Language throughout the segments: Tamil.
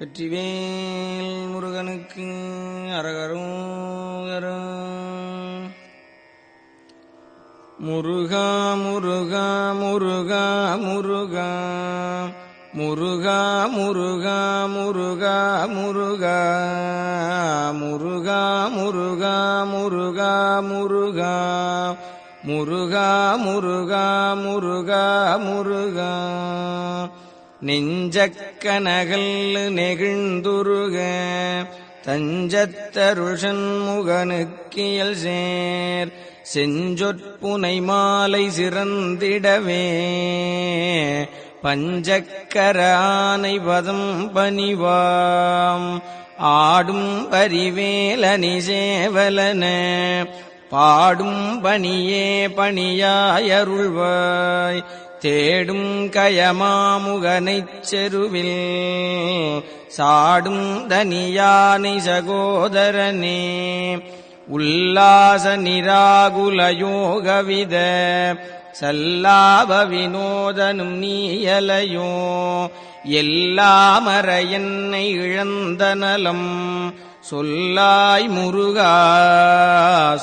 வெற்றிவேல் முருகனுக்கு அரகரும் முருகா முருகா முருகா முருகா. முருகா முருகா முருகா முருகா. முருகா முருகா முருகா முருகா. முருகா முருகா முருகா முருகா. நெஞ்சக்கனகல் நெகிழ்ந்துருக தஞ்சத்தருஷன் முகனுக்கியல் சேர் செஞ்சொற்புனை மாலை சிறந்திடவே பஞ்சக்கரானை பதம் பணிவாம் ஆடும் பரிவேலனி சேவலன பாடும் பணியே பணியாயருள்வாய் தேடும் கயமாமுகனைச் செருவில் சாடும் தனியானை சகோதரனே உல்லாச நிராகுலயோகவித சல்லாப வினோதனும் நீயலையோ எல்லாமற என்னை இழந்த நலம் சொல்லாய் முருகா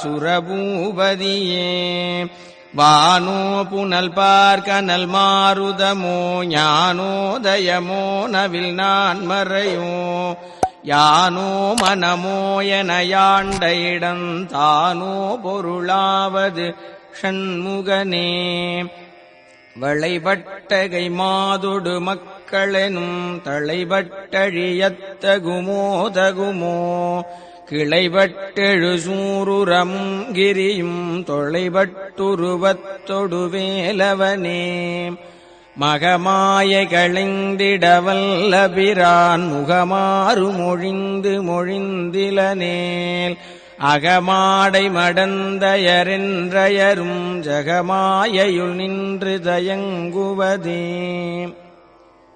சுரபூபதியே. வானோ புனல் பார்க்கனல் மாருதமோ ஞானோதயமோ நவில் நான் மறையோ. யானோ மனமோ என யாண்ட இடம் தானோ பொருளாவது ஷண்முகனே. வளைபட்டகை மாதொடு மக்களெனும் தளைபட்டழியத்தகுமோ தகுமோ. கிளைபட்டெழு சூருரமும் கிரியும் தொலைபட்டுருவத்தொடு வேலவனே மகமாய களைந்திடவல்லபிரான் முகமாறு மொழிந்து மொழிந்திலனேல். அகமாடை மடந்தயரென்றயரும் ஜகமாயையுள் நின்று தயங்குவதே.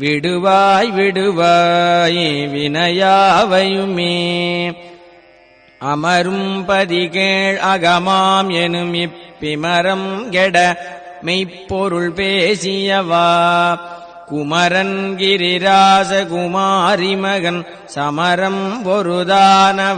விடுவாய் விடுவாய் வினையாவையுமே. அமரும் பதிகேள் அகமாம் எனும் இப்பிமரம் கெட மெய்ப்பொருள் பேசியவா. குமரன் கிரிராச குமாரி மகன் சமரம் பொருதானவனாசகனே.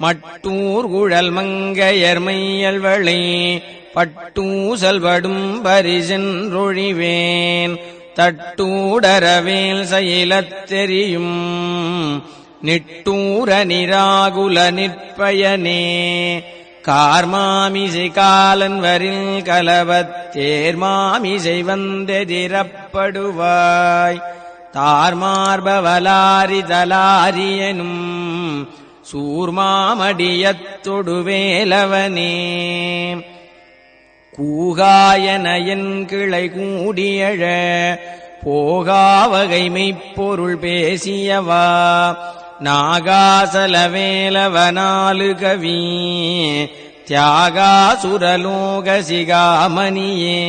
மட்டூர் குழல் மங்கையர் மையல்வளே பட்டூசல்படும் பரிசென்றொழிவேன் தட்டூடரவேல் செயலத்தெரியும் நிட்டூர நிராகுல நிற்பயனே. கார்மாமிசை காலன் வரில் கலவத் தேர்மாமிசை வந்தெதிரப்படுவாய். தார்மார்பவலாரி தலாரியனும் சூர்மாமடியத்தொடு வேலவனே கூகாயனையன் கிளை கூடியழ போகாவகை மெய்ப்பொருள் பேசியவா நாகாசலவேலவனாலு கவி தியாகாசுரலோக சிகாமணியே